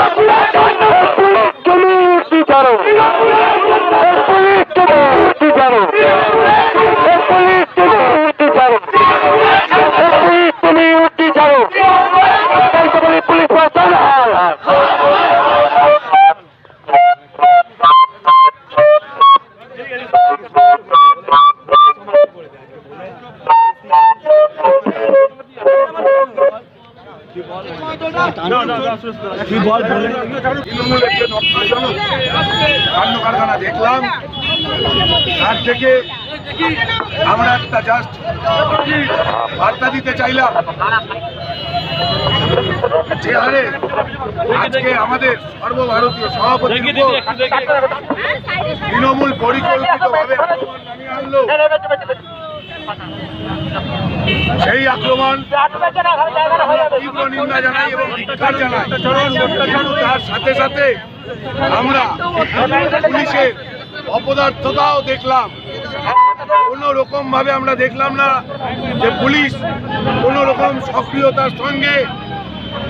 Stop! কারখানা দেখলাম তার থেকে আমরা একটা জাস্ট বার্তা দিতে চাইলাম যে হারে আজকে আমাদের সর্বভারতীয় সভাপতি তৃণমূল পরিকল্পিতভাবে আনলো সেই আক্রমণ তীব্র নিন্দা জানাই এবং জানাই। তার সাথে সাথে আমরা পুলিশের অপদার্থতাও দেখলাম। কোনো রকম ভাবে আমরা দেখলাম না যে পুলিশ কোনো রকম সক্রিয়তার সঙ্গে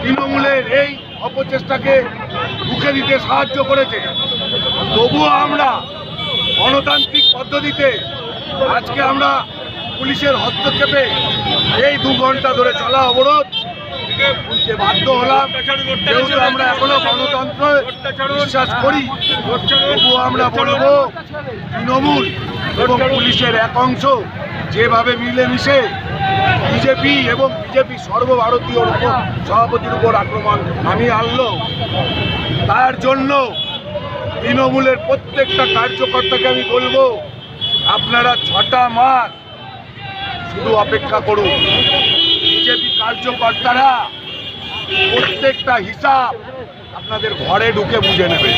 তৃণমূলের এই অপচেষ্টাকে রুখে দিতে সাহায্য করেছে। তবুও আমরা গণতান্ত্রিক পদ্ধতিতে আজকে আমরা পুলিশের হস্তক্ষেপে এই দু ঘণ্টা ধরে চলা অবরোধ। বাধ্য হলাম, যেহেতু আমরা এখনও গণতন্ত্র বিশ্বাস করি, তবুও আমরা বলব, তৃণমূল এবং পুলিশের এক অংশ যেভাবে মিলেমিশে বিজেপি এবং বিজেপি সর্বভারতীয় সভাপতির উপর আক্রমণ আমি আনলো। তার জন্য তৃণমূলের প্রত্যেকটা কার্যকর্তাকে আমি বলব, আপনারা ছটা মাস শুধু অপেক্ষা করুন। বিজেপি কার্যকর্তারা প্রত্যেকটা হিসাব আপনাদের ঘরে ঢুকে বুঝে নেবে।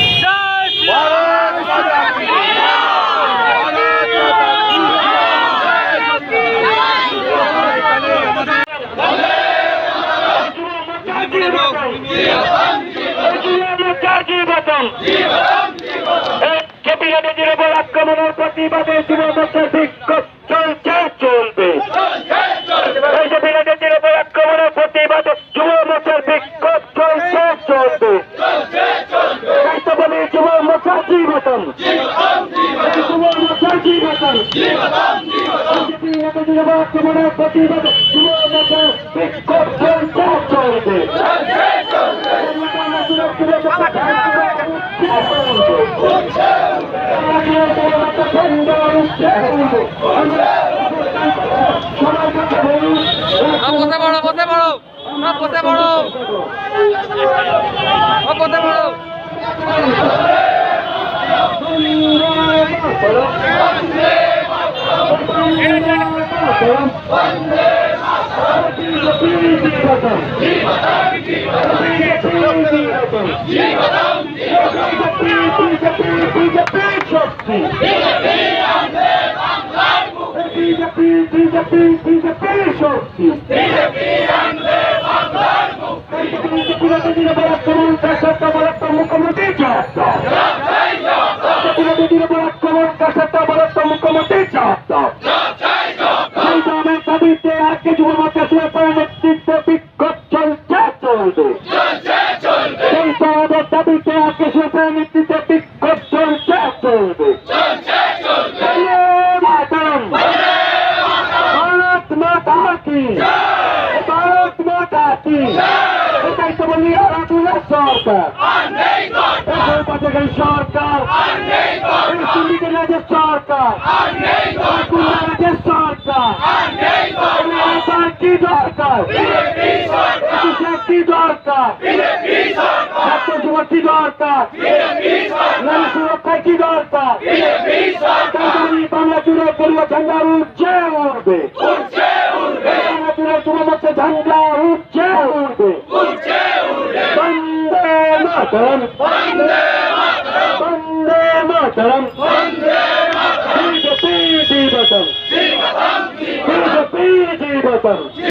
আক্রমণের প্রতিবাদে বিক্ষোভ চলছে, চলবে। বিক্ষোভ চলছে, চলবে। বলি যুবমোর্চা জীবতম যুবমোর্চা জীবতম বিরাটের উপর আক্রমণের প্রতিবাদে যুবমোর্চার বিক্ষোভ চলছে, চলবে। বসে পড়ো বসে পড়ো সব বসে পড়ো সব বসে পড়ো বিজেপি বিজেপি বিজেপি শক্তি মুখ্যমন্ত্রী মুখ্যমন্ত্রী সেই দামের দাবিতে আজকে যুব সুরক্ষার নেতৃত্বে বিক্ষোভ চলছে চলবে সেই দাবিতে আজকে সুরক্ষার নেতৃত্বে বিক্ষোভ চলছে চলবে বন্দে মাতরম ভারত মাতা কি ভারত মাতা কি এটাই তো বলি আরাধুলা সরকার। এই পাচারের সরকার। সিন্ডিকেট রাজের সরকার। গুন্ডা রাজের সরকার। কি দরকার? কি দরকার? ছাত্র যুবক কি দরকার? নারী সুরক্ষায় কি দরকার? বাংলা জুড়ে গরিব ঝান্ডা উঠছে উঠবে বাংলা জুড়ে যুবমোর্চা ঝান্ডা উঠছে উঠবে বন্দে মাতরম। বন্দে মাতরম। BJP জীবতম BJP জীবতম